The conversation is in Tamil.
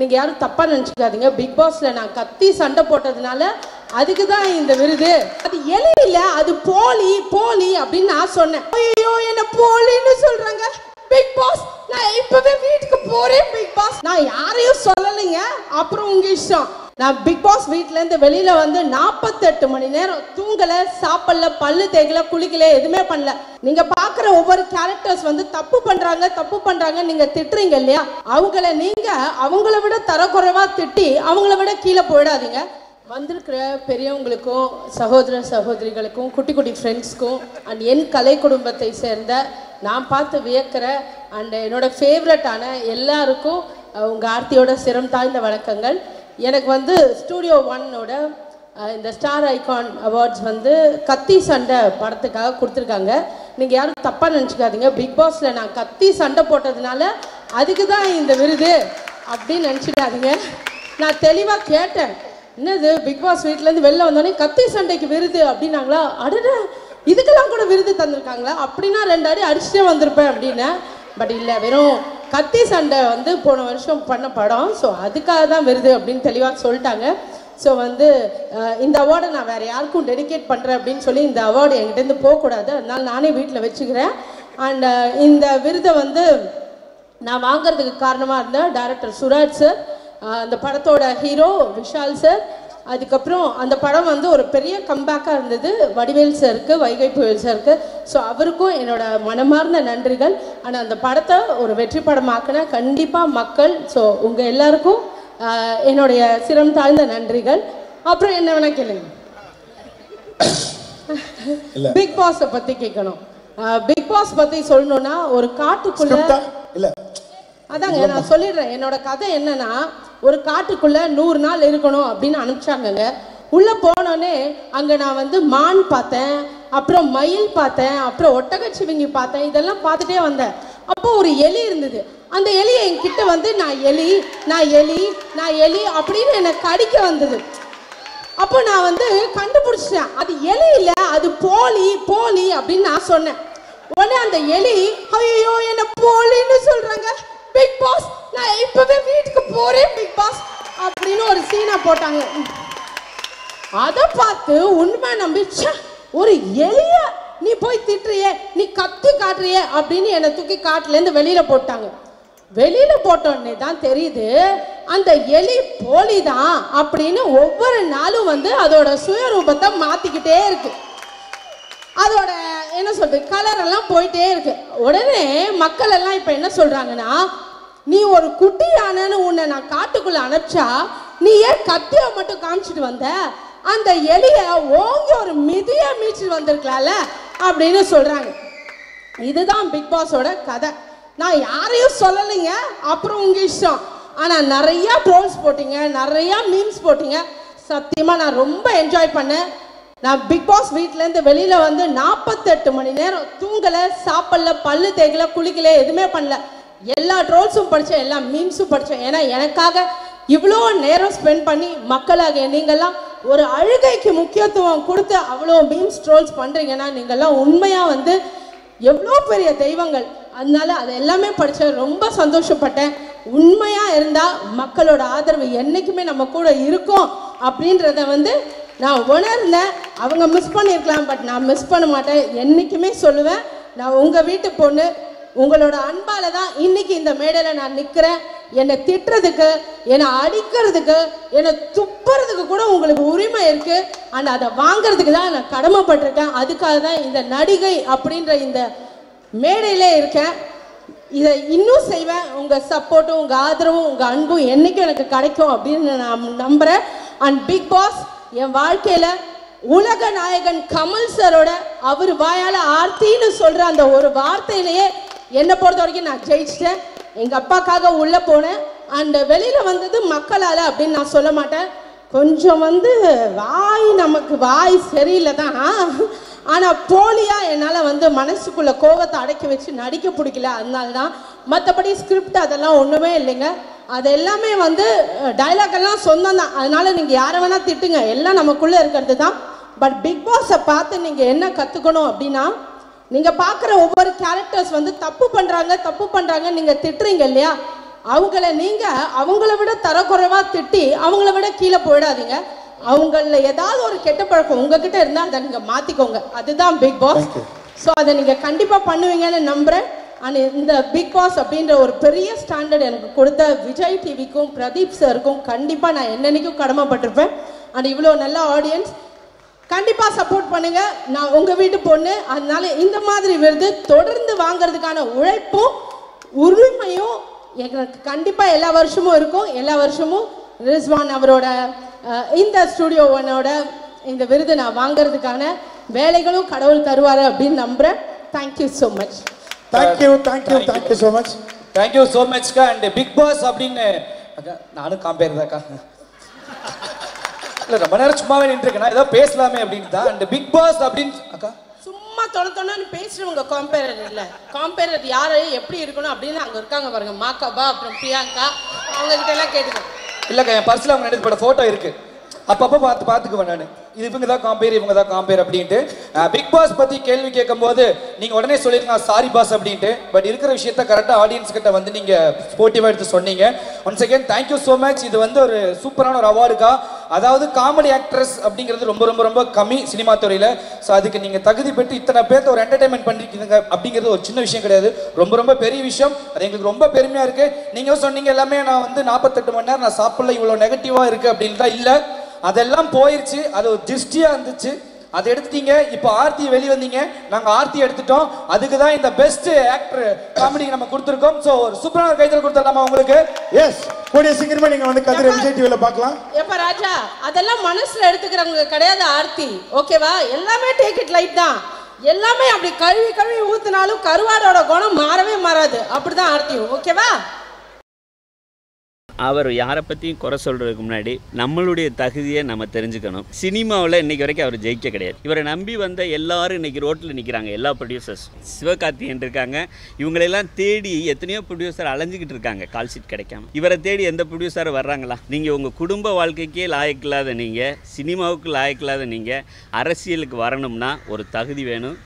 நீங்கள் யாரும் தப்பா நினைச்சுக்காதீங்க. பிக் பாஸ்ல நான் கத்தி சண்டை போட்டதுனால அதுக்கு தான் இந்த விருது. அது எலையில அது போலி போலி அப்படின்னு நான் சொன்னேன். ஐயோ என்ன போலின்னு சொல்றாங்க. பிக் பாஸ் நான் இப்பவே வீட்டுக்கு போறேன் பிக் பாஸ் நான் யாரையும் சொல்லலைங்க. அப்புறம் உங்க இஷ்டம். நான் பிக் பாஸ் வீட்டிலேருந்து வெளியில் வந்து 48 மணி நேரம் தூங்கலை சாப்பிடல பல்லு தேய்க்கல குளிக்கல எதுவுமே பண்ணல. நீங்கள் பார்க்குற ஒவ்வொரு கேரக்டர்ஸ் வந்து தப்பு பண்ணுறாங்க தப்பு பண்ணுறாங்க நீங்கள் திட்டுறீங்க இல்லையா? அவங்கள நீங்கள் அவங்கள விட தரக்குறைவாக திட்டி அவங்கள விட கீழே போயிடாதீங்க. வந்திருக்கிற பெரியவங்களுக்கும் சகோதர சகோதரிகளுக்கும் குட்டி குட்டி ஃப்ரெண்ட்ஸ்க்கும் அண்ட் என் கலை குடும்பத்தை சேர்ந்த நான் பார்த்து வியக்கிற அண்ட் என்னோட ஃபேவரட்டான எல்லாருக்கும் உங்கள் ஆர்த்தியோட சிரம் தாழ்ந்த வணக்கங்கள். எனக்கு வந்து ஸ்டூடியோ ஒன்னோட இந்த ஸ்டார் ஐகான் அவார்ட்ஸ் வந்து கத்தி சண்டை படத்துக்காக கொடுத்துருக்காங்க. நீங்கள் யாரும் தப்பாக நினச்சிக்காதீங்க. பிக் பாஸில் நான் கத்தி சண்டை போட்டதுனால அதுக்கு தான் இந்த விருது அப்படின்னு நினச்சிக்காதீங்க. நான் தெளிவாக கேட்டேன். என்னது பிக் பாஸ் வீட்டிலேருந்து வெளில வந்தோடனே கத்தி சண்டைக்கு விருது அப்படின்னாங்களா? அடட இதுக்கெல்லாம் கூட விருது தந்திருக்காங்களா? அப்படின்னா ரெண்டு அடி அடிச்சுட்டே வந்திருப்பேன் அப்படின்னு பட் இல்லை வெறும் கத்தி சண்டை வந்து போன வருஷம் பண்ண படம். ஸோ அதுக்காக தான் விருது அப்படின்னு தெளிவாக சொல்லிட்டாங்க. ஸோ வந்து இந்த அவார்டை நான் வேறு யாருக்கும் டெடிகேட் பண்ணுறேன் அப்படின்னு சொல்லி இந்த அவார்டு என்கிட்டேருந்து போகக்கூடாது. அதனால் நானே வீட்டில் வச்சுக்கிறேன். அண்ட் இந்த விருதை வந்து நான் வாங்கிறதுக்கு காரணமாக இருந்தேன் டேரக்டர் சுராஜ் சார் அந்த படத்தோட ஹீரோ விஷால் சார் அதுக்கப்புறம் அந்த படம் வந்து ஒரு பெரிய கம்பேக்காக இருந்தது. வடிவேல் சாருக்கு வைகை புயல் சாருக்கு ஸோ அவருக்கும் என்னோட மனமார்ந்த நன்றிகள். ஆனால் அந்த படத்தை ஒரு வெற்றி படமாக்கின கண்டிப்பாக மக்கள் ஸோ உங்கள் எல்லாருக்கும் என்னுடைய சிரம் தாழ்ந்த நன்றிகள். அப்புறம் என்ன வேணா கேளுங்க. பிக் பாஸை பற்றி கேட்கணும் பிக் பாஸ் பற்றி சொல்லணும்னா ஒரு காட்டுக்குள்ள இல்ல. அதாங்க நான் சொல்லிடுறேன். என்னோட கதை என்னன்னா ஒரு காட்டுக்குள்ள நூறு நாள் இருக்கணும் அப்படின்னு அனுப்பிச்சாங்கங்க. உள்ள போனோடனே அங்க நான் வந்து மான் பார்த்தேன் அப்புறம் மயில் பார்த்தேன் அப்புறம் ஒட்டகச்சிவிங்கி பார்த்தேன் இதெல்லாம் பார்த்துட்டே வந்தேன். அப்போ ஒரு எலி இருந்தது. அந்த எலி என்கிட்ட வந்து நான் எலி நான் எலி நான் எலி அப்படின்னு என்னை கடிக்க வந்தது. அப்போ நான் வந்து கண்டுபிடிச்சிட்டேன். அது எலி இல்லை அது போலி போலி அப்படின்னு நான் சொன்னேன். உடனே அந்த எலி ஐயோ என்ன போலின்னு சொல்றாங்க. பிக் பாஸ் நான் இப்பவே வீட்டுக்கு போறேன் பிக் பாஸ் அப்படின்னு ஒரு சீனா போட்டாங்க. அதை பார்த்து உண்மை நம்பிச்சா ஒரு எளிய நீ போய் திட்டுறியே நீ கத்து காட்டுறியே அப்படின்னு என்னை தூக்கி காட்டுலேருந்து வெளியில் வெளியில போட்டாங்க. வெளியில போட்டோடனே தான் தெரியுது அந்த எலி போலி தான் அப்படின்னு ஒவ்வொரு நாளும் வந்து அதோட சுயரூபத்தை மாத்திக்கிட்டே இருக்கு. அதோட என்ன சொல்றது கலர் எல்லாம் போயிட்டே இருக்கு. உடனே மக்கள் எல்லாம் இப்ப என்ன சொல்றாங்கன்னா நீ ஒரு குட்டி யானைன்னு உன்னை நான் காட்டுக்குள்ள அனுப்பிச்சா நீ ஏன் கத்திய மட்டும் காமிச்சிட்டு வந்த? அந்த எலிய ஓங்கி ஒரு மிதிய மீச்சிட்டு வந்திருக்கலாம்ல? அப்படின்னு சொல்றாங்க. இதுதான் பிக் பாஸோட கதை. நான் யாரையும் சொல்லலைங்க அப்புறம் உங்க இஷ்டம். ஆனா நிறைய ட்ரோல்ஸ் போட்டீங்க நிறைய மீம்ஸ் போட்டீங்க. சத்தியமா நான் ரொம்ப என்ஜாய் பண்ணேன். நான் பிக் பாஸ் வீட்ல இருந்து வெளியில வந்து 48 மணி நேரம் தூங்கல சாப்பிடல பல்லு தேய்க்கல குளிக்கல எதுவுமே பண்ணல. எல்லா ட்ரோல்ஸும் படித்தேன் எல்லா மீம்ஸும் படித்தேன் ஏன்னா எனக்காக இவ்வளோ நேரம் ஸ்பெண்ட் பண்ணி மக்களாக நீங்கள்லாம் ஒரு அழுகைக்கு முக்கியத்துவம் கொடுத்து அவ்வளோ மீம்ஸ் ட்ரோல்ஸ் பண்ணுறீங்கன்னா நீங்கள்லாம் உண்மையாக வந்து எவ்வளோ பெரிய தெய்வங்கள். அதனால அது எல்லாமே படித்தேன் ரொம்ப சந்தோஷப்பட்டேன். உண்மையாக இருந்தால் மக்களோட ஆதரவு என்றைக்குமே நம்ம கூட இருக்கும் அப்படின்றத வந்து நான் உணர்ந்தேன். அவங்க மிஸ் பண்ணியிருக்கலாம் பட் நான் மிஸ் பண்ண மாட்டேன். என்றைக்குமே சொல்லுவேன். நான் உங்கள் வீட்டு பொண்ணு உங்களோட அன்பால தான் இன்னைக்கு இந்த மேடையில் நான் நிற்கிறேன் என்னை திட்டுறதுக்கு என்னை அடிக்கிறதுக்கு என்னை துப்புறதுக்கு கூட உங்களுக்கு உரிமை இருக்கு. அண்ட் அதை வாங்குறதுக்கு தான் நான் கடமைப்பட்டிருக்கேன். அதுக்காக தான் இந்த நடிகை அப்படின்ற இந்த மேடையிலே இருக்கேன். இதை இன்னும் செய்வேன். உங்கள் சப்போர்ட்டும் உங்கள் ஆதரவும் உங்கள் அன்பும் என்னைக்கும் எனக்கு கிடைக்கும் அப்படின்னு நான் நம்புகிறேன் அண்ட் பிக் பாஸ் என் வாழ்க்கையில் உலக நாயகன் கமல் சரோட அவர் வாயால் ஆர்த்தின்னு சொல்கிற அந்த ஒரு வார்த்தையிலேயே என்னை பொறுத்த வரைக்கும் நான் ஜெயிச்சிட்டேன். எங்கள் அப்பாக்காக உள்ளே போனேன். அந்த வெளியில் வந்தது மக்களால் அப்படின்னு நான் சொல்ல மாட்டேன். கொஞ்சம் வந்து வாய் நமக்கு வாய் சரியில்லை தான். ஆனால் போலியாக என்னால் வந்து மனசுக்குள்ளே கோபத்தை அடக்கி வச்சு நடிக்க பிடிக்கல. அதனால தான் மற்றபடி ஸ்கிரிப்ட் அதெல்லாம் ஒன்றுமே இல்லைங்க. அது எல்லாமே வந்து டைலாக் எல்லாம் சொந்தம் தான். அதனால் நீங்கள் யாரை வேணால் திட்டுங்க. எல்லாம் நமக்குள்ளே இருக்கிறது தான். பட் பிக் பாஸை பார்த்து நீங்கள் என்ன கற்றுக்கணும் அப்படின்னா நீங்க பார்க்குற ஒவ்வொரு கேரக்டர்ஸ் வந்து தப்பு பண்றாங்க தப்பு பண்றாங்க நீங்க திட்டுறீங்க இல்லையா? அவங்கள நீங்க அவங்கள விட தரக்குறைவா திட்டி அவங்கள விட கீழே போயிடாதீங்க. அவங்கள ஏதாவது ஒரு கெட்ட பழக்கம் உங்ககிட்ட இருந்தா அதை நீங்க மாத்திக்கோங்க. அதுதான் பிக் பாஸ். ஸோ அதை நீங்க கண்டிப்பா பண்ணுவீங்கன்னு நம்புறேன். அண்ட் இந்த பிக் பாஸ் அப்படின்ற ஒரு பெரிய ஸ்டாண்டர்ட் எனக்கு கொடுத்த விஜய் டிவிக்கும் பிரதீப் சாருக்கும் கண்டிப்பா நான் என்னன்னைக்கும் கடமைப்பட்டிருப்பேன். அண்ட் இவ்வளோ நல்ல ஆடியன்ஸ் கண்டிப்பா சப்போர்ட் பண்ணுங்க. நான் உங்க வீட்டு பொண்ணு. அதனால இந்த மாதிரி விருது தொடர்ந்து வாங்குறதுக்கான உழைப்பும் உரிமையும் எனக்கு கண்டிப்பா எல்லா வருஷமும் இருக்கும். எல்லா வருஷமும் ரிஸ்வான் அவரோட இந்த ஸ்டுடியோ ஒன்னோட இந்த விருது நான் வாங்குறதுக்கான வேலைகளும் கடவுள் தருவாரு அப்படின்னு நம்புறேன். Thank you so much thank you thank you thank you so much thank you so மச்க்கா and big pass அப்படின்னு நானும் காம்பேர் தான்க்கா இல்லை ரொம்ப நேரம் சும்மாவே நின்றுருக்கேன். நான் ஏதோ பேசலாமே அப்படின்னு தான் அண்ட் பிக் பாஸ் அப்படின்னு அக்கா? சும்மா தொண தொணன்னு பேசுறவங்க காம்பேரர் இல்ல. காம்பேரர் யாரு எப்படி இருக்கணும் அப்படின்னு அங்க இருக்காங்க பாருங்க. மாக்காபா அப்புறம் பிரியங்கா அவங்க கிட்ட எல்லாம் கேட்டுக்கோ. இல்லைக்கா என் பர்ஸில் அவங்க ரெண்டு பட ஃபோட்டோ இருக்கு. அப்பப்போ பார்த்து பார்த்துக்குவேன் நான். இது இவங்க தான் காம்பேர் இவங்க தான் காம்பேர் அப்படின்ட்டு. பிக் பாஸ் பற்றி கேள்வி கேட்கும்போது நீங்கள் உடனே சொல்லிருங்க சாரி பாஸ் அப்படின்ட்டு. பட் இருக்கிற விஷயத்த கரெக்டாக ஆடியன்ஸ் கிட்ட வந்து நீங்கள் ஸ்போர்ட்டிவாக எடுத்து சொன்னீங்க. Once again thank you so much இது வந்து ஒரு சூப்பரான ஒரு அவார்டுக்கா அதாவது காமெடி ஆக்ட்ரஸ் அப்படிங்கிறது ரொம்ப ரொம்ப ரொம்ப கம்மி சினிமா துறையில். ஸோ அதுக்கு நீங்கள் தகுதி பெற்று இத்தனை பேர்த்த ஒரு என்டர்டைன்மெண்ட் பண்ணிருக்கீங்க அப்படிங்கிறது ஒரு சின்ன விஷயம் கிடையாது. ரொம்ப ரொம்ப பெரிய விஷயம். அது எங்களுக்கு ரொம்ப பெருமையாக இருக்குது நீங்கள் சொன்னீங்க எல்லாமே நான் வந்து நாற்பத்தெட்டு மணி நேரம் நான் சாப்பிடல இவ்வளோ நெகட்டிவாக இருக்குது அப்படின்னு தான் இல்லை. அதெல்லாம் போயிடுச்சு அது ஒரு திருஷ்டியாக இருந்துச்சு. அதை எடுத்துட்டீங்க. இப்போ ஆர்த்தி வெளியே வந்தீங்க. நாங்கள் ஆர்த்தி எடுத்துட்டோம். அதுக்கு தான் இந்த பெஸ்ட் ஆக்டர் காமெடிக்கு நம்ம கொடுத்துருக்கோம். ஸோ ஒரு சூப்பரான கைத்தல் கொடுத்துடலாமா உங்களுக்கு? எஸ் கூடிய சீக்கிரமா நீங்க வந்து கதிர விஜய் டிவில பார்க்கலாம். எப்ப ராஜா அதெல்லாம் மனசுல எடுத்துக்கிறவங்க கிடையாது ஆர்த்தி. ஓகேவா? எல்லாமே டேக் இட் லைட் தான். எல்லாமே அப்படி கழுவி கழுவி ஊத்துனாலும் கருவாடோட குணம் மாறவே மாறாது. அப்படிதான் ஆர்த்தி ஓகேவா? அவர் யாரை பற்றியும் குறை சொல்கிறதுக்கு முன்னாடி நம்மளுடைய தகுதியை நம்ம தெரிஞ்சுக்கணும். சினிமாவில் இன்னைக்கு வரைக்கும் அவர் ஜெயிக்க கிடையாது. இவரை நம்பி வந்த எல்லாரும் இன்னைக்கு ரோட்டில் நிற்கிறாங்க எல்லா ப்ரொடியூசர்ஸ் சிவகார்த்திகேயன் இருக்காங்க. இவங்களெல்லாம் தேடி எத்தனையோ ப்ரொடியூசர் அலைஞ்சிக்கிட்டு இருக்காங்க கால் ஷீட் கிடைக்காம. இவரை தேடி எந்த ப்ரொடியூசர் வர்றாங்களா? நீங்கள் உங்கள் குடும்ப வாழ்க்கைக்கே லாயக்கில்லாத நீங்கள் சினிமாவுக்கு லாயக்கில்லாத நீங்கள் அரசியலுக்கு வரணும்னா ஒரு தகுதி வேணும்.